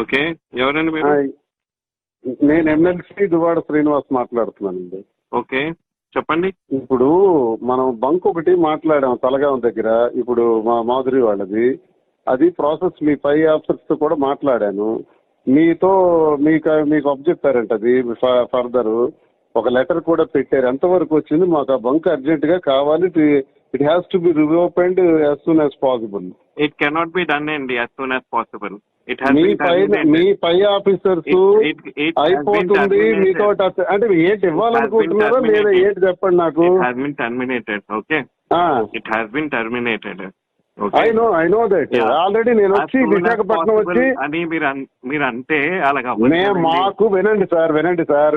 Okay. ఎవరండి మీరు. నేను ఎమ్మెల్సీ దువాడ శ్రీనివాస్ మాట్లాడుతున్నానండి. ఓకే. చెప్పండి. ఇప్పుడు మనం బంక్ ఒకటి మాట్లాడాం తలగాం దగ్గర. ఇప్పుడు మా మాధురి వాళ్ళది. అది ప్రాసెస్ మీ పై ఆఫీసర్స్తో కూడా మాట్లాడాను. మీతో మీకు మీకు అబ్జెక్టారంట అది ఫర్దర్. ఒక లెటర్ కూడా పెట్టారు. ఎంతవరకు వచ్చింది? మాకు ఆ బంక్ అర్జెంట్గా కావాలి it has to be reopened as soon as possible it cannot be done అండి as soon as possible it మీ పై మీ పై ఆఫీసర్స్ అయిపోతుంది మీతో టచ్ అంటే ఏంటి ఇవ్వాలనుకుంటున్నారో లేదా ఏంటి చెప్పండి నాకు? It has been terminated okay it has been terminated I know I know that already నేను వచ్చి విశాఖపట్నం వచ్చి అని మీరు అన్- మీరు అంటే అలాగా మేము మాకు వినండి సార్ వినండి sir.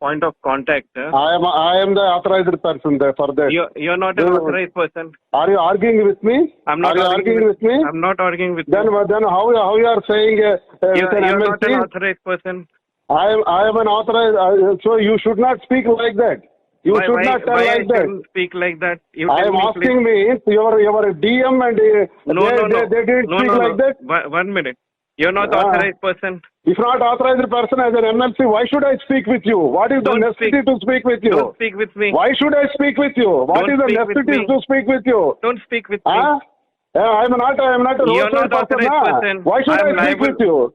point of contact. I am I am the authorized person there for that. You you are not an authorized person. Are you arguing with me? I'm not. Are you arguing with, with me? I'm not arguing with. Then you. then how how you are saying uh, uh you, with an you are MLC? not an authorized person. I am I am an authorized. Uh, so you should not speak like that. You why, should why, not tell like I that. Speak like that. You I am me asking please. me your your DM and uh, no, they, no, no. They, they didn't no, speak no, no. like that. One minute. You're not Ah. authorized person. If not authorized person as an MLC, why should I speak with you? What is Don't the necessity speak. to speak with you? Don't speak with me. Why should I speak with you? What Don't is the necessity to speak with you? Don't speak with me. Huh? Yeah, I am not I am not a You're not person. authorized huh? person. Why should I I speak liable. with you?